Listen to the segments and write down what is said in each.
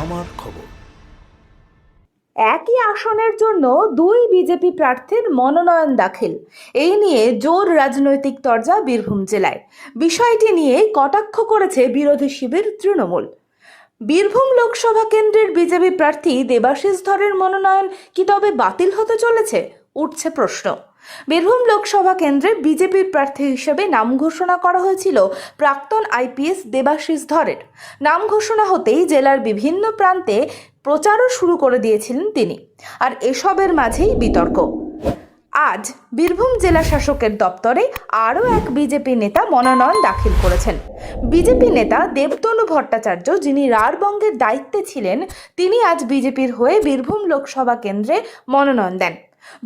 আমার খবর। একই আসনের জন্য দুই বিজেপি প্রার্থীর মনোনয়ন দাখিল। এই নিয়ে জোর রাজনৈতিক তরজা বীরভূম জেলায়। বিষয়টি নিয়ে কটাক্ষ করেছে বিরোধী শিবির তৃণমূল। বীরভূম লোকসভা কেন্দ্রের বিজেপি প্রার্থী দেবাশিস ধরের মনোনয়ন কি তবে বাতিল হতে চলেছে? উঠছে প্রশ্ন। বীরভূম লোকসভা কেন্দ্রে বিজেপির প্রার্থী হিসেবে নাম ঘোষণা করা হয়েছিল প্রাক্তন আইপিএস দেবাশিস ধরের। নাম ঘোষণা হতেই জেলার বিভিন্ন প্রান্তে প্রচারও শুরু করে দিয়েছিলেন তিনি। আর এসবের মাঝেই বিতর্ক। আজ বীরভূম জেলা শাসকের দপ্তরে আরও এক বিজেপি নেতা মনোনয়ন দাখিল করেছেন। বিজেপি নেতা দেবতনু ভট্টাচার্য, যিনি রাঢ়বঙ্গের দায়িত্বে ছিলেন, তিনি আজ বিজেপির হয়ে বীরভূম লোকসভা কেন্দ্রে মনোনয়ন দেন।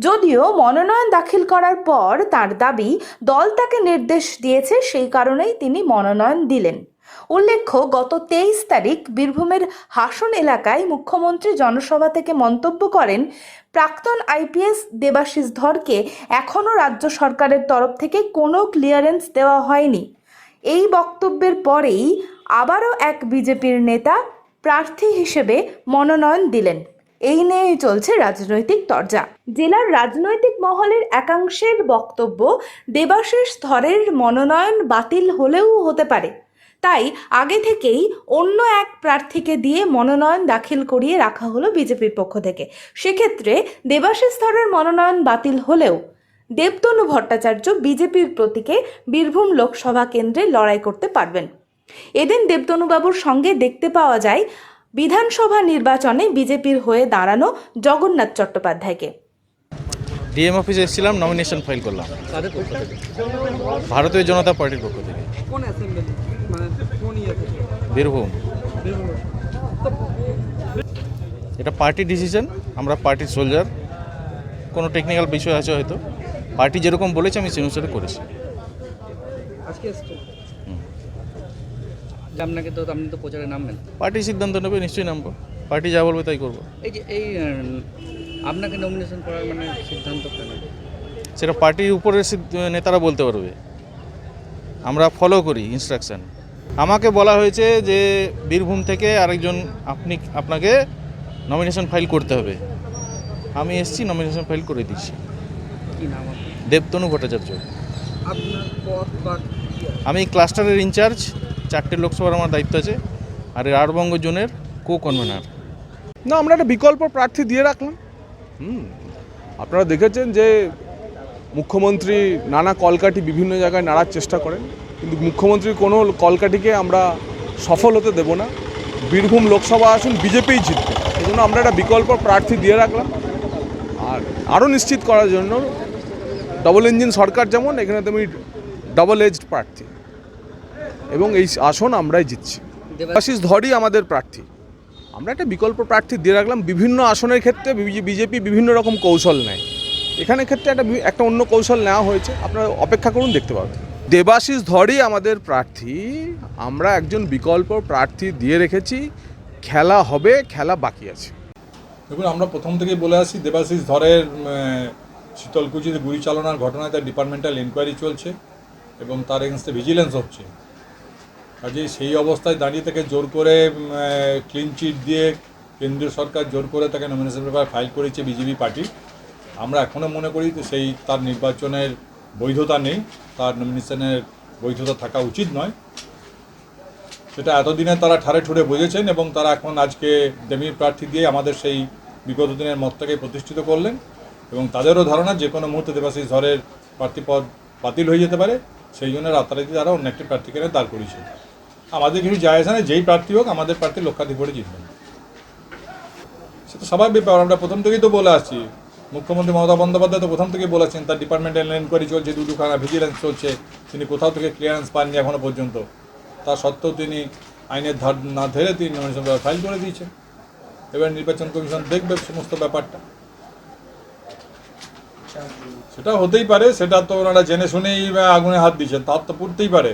যদিও মনোনয়ন দাখিল করার পর তার দাবি দল তাকে নির্দেশ দিয়েছে, সেই কারণেই তিনি মনোনয়ন দিলেন। উল্লেখ্য, গত তেইশ তারিখ বীরভূমের হাসন এলাকায় মুখ্যমন্ত্রী জনসভা থেকে মন্তব্য করেন, প্রাক্তন আইপিএস দেবাশিস ধরকে এখনও রাজ্য সরকারের তরফ থেকে কোনো ক্লিয়ারেন্স দেওয়া হয়নি। এই বক্তব্যের পরেই আবারও এক বিজেপির নেতা প্রার্থী হিসেবে মনোনয়ন দিলেন। এই নিয়েই চলছে রাজনৈতিক তরজা। জেলার রাজনৈতিক মহলের একাংশের বক্তব্য দেবাশিস ধরের মনোনয়ন বাতিল হলেও হতে পারে। তাই আগে থেকেই অন্য এক প্রার্থীকে দিয়ে মনোনয়ন দাখিল করিয়ে রাখা হলো বিজেপির পক্ষ থেকে। সেক্ষেত্রে দেবাশিস ধরের মনোনয়ন বাতিল হলেও দেবতনু ভট্টাচার্য বিজেপির প্রতীকে বীরভূম লোকসভা কেন্দ্রে লড়াই করতে পারবেন। এদিন দেবতনুবাবুর সঙ্গে দেখতে পাওয়া যায় বিধানসভা নির্বাচনে বিজেপির হয়ে দাঁড়ানো জগন্নাথ চট্টোপাধ্যায়কে। ডিএম অফিসে এসেছিলাম নমিনেশন ফাইল করলাম। ভারতীয় জনতা পার্টির পক্ষ থেকে। কোন অ্যাসেম্বলি মানে কোন ইয়ে বীরভূম। এটা পার্টি ডিসিশন আমরা পার্টির সোলজার কোনো টেকনিক্যাল বিষয় আছে হয়তো। পার্টি যেরকম বলেছে আমি সেই অনুসারে করেছি। আজকে আপনাকে তো আপনি তো প্রচারে নামবেন। পার্টি সিদ্ধান্ত নেবে নিশ্চয়ই নামবো। পার্টি যা বলবে তাই করব। এই যে এই আপনাকে নমিনেশন করার মানে সিদ্ধান্ত কেন? সেটা পার্টির উপরের নেতারা বলতে পারবে। আমরা ফলো করি ইনস্ট্রাকশন আমাকে বলা হয়েছে যে বীরভূম থেকে আরেকজন আপনি আপনাকে নমিনেশন ফাইল করতে হবে। আমি এসছি নমিনেশন ফাইল করে দিচ্ছি। দেবতনু ভট্টাচার্য? আমি ক্লাস্টারের ইনচার্জ চারটে লোকসভার আমার দায়িত্ব আছে আর রাঢ়বঙ্গ জোনের কো কনভেনার না আমরা একটা বিকল্প প্রার্থী দিয়ে রাখলাম। হুম আপনারা দেখেছেন যে মুখ্যমন্ত্রী নানা কলকাঠি বিভিন্ন জায়গায় নাড়ার চেষ্টা করেন কিন্তু মুখ্যমন্ত্রীর কোনো কলকাঠিকে আমরা সফল হতে দেব না। বীরভূম লোকসভা আসন বিজেপিই জিতবে এই জন্য আমরা একটা বিকল্প প্রার্থী দিয়ে রাখলাম। আর আরও নিশ্চিত করার জন্য ডবল ইঞ্জিন সরকার যেমন এখানে তুমি ডবল এজড প্রার্থী। এবং এই আসন আমরাই জিতছি। দেবা- দেবাশিস ধরই আমাদের প্রার্থী। আমরা একটা বিকল্প প্রার্থী দিয়ে রাখলাম, বিভিন্ন আসনের ক্ষেত্রে বিজেপি বিভিন্ন রকম কৌশল নেয়। এখানে ক্ষেত্রে একটা একটা অন্য কৌশল নেওয়া হয়েছে, আপনারা অপেক্ষা করুন, দেখতে পাবেন। দেবাশিস ধরই আমাদের প্রার্থী। আমরা একজন বিকল্প প্রার্থী দিয়ে রেখেছি, খেলা হবে, খেলা বাকি আছে। দেখুন, আমরা প্রথম থেকেই বলে আসি, দেবাশিস ধরের শীতলকুচিতে গুলি চালনার ঘটনায় তার ডিপার্টমেন্টাল ইনকোয়ারি চলছে এবং তার এগেনস্টে ভিজিলেন্স হচ্ছে। কাজেই সেই অবস্থায় দাঁড়িয়ে তাকে জোর করে ক্লিন চিট দিয়ে কেন্দ্রীয় সরকার জোর করে তাকে নমিনেশন পেপার ফাইল করেছে বিজেপি পার্টি। আমরা এখনও মনে করি সেই তার নির্বাচনের বৈধতা নেই, তার নমিনেশনের বৈধতা থাকা উচিত নয়। সেটা এতদিনে তারা ঠারে ঠুরে বুঝেছেন এবং তারা এখন আজকে ডেমির প্রার্থী দিয়ে আমাদের সেই বিগত দিনের মতটাকে প্রতিষ্ঠিত করলেন এবং তাদেরও ধারণা যে কোনো মুহূর্তে দেবাশিস ধরের প্রার্থী পদ বাতিল হয়ে যেতে পারে। সেই জন্য রাতারাতি তারা অন্য একটি প্রার্থীকে দাঁড় করিয়েছে আমাদের কিছু যায় আসে না, যেই প্রার্থী হোক, আমাদের প্রার্থী লক্ষাধিপতি জিতবেন সেটা স্বাভাবিক ব্যাপার, আমরা প্রথম থেকেই তো বলে আসছি। মুখ্যমন্ত্রী মমতা বন্দ্যোপাধ্যায় তো প্রথম থেকেই বলেছেন তার ডিপার্টমেন্টাল এনকোয়ারি চলছে, দুদুখানা ভিজিলেন্স চলছে, তিনি কোথাও থেকে ক্লিয়ারেন্স পাননি এখনও পর্যন্ত। তা সত্ত্বেও তিনি আইনের ধার না ধরে তিনি নমিনেশন ফাইল করে দিয়েছেন। এবার নির্বাচন কমিশন দেখবে সমস্ত ব্যাপারটা। সেটা হতেই পারে, সেটা তো ওনারা জেনে শুনেই আগুনে হাত দিয়েছেন, তার তো পড়তেই পারে।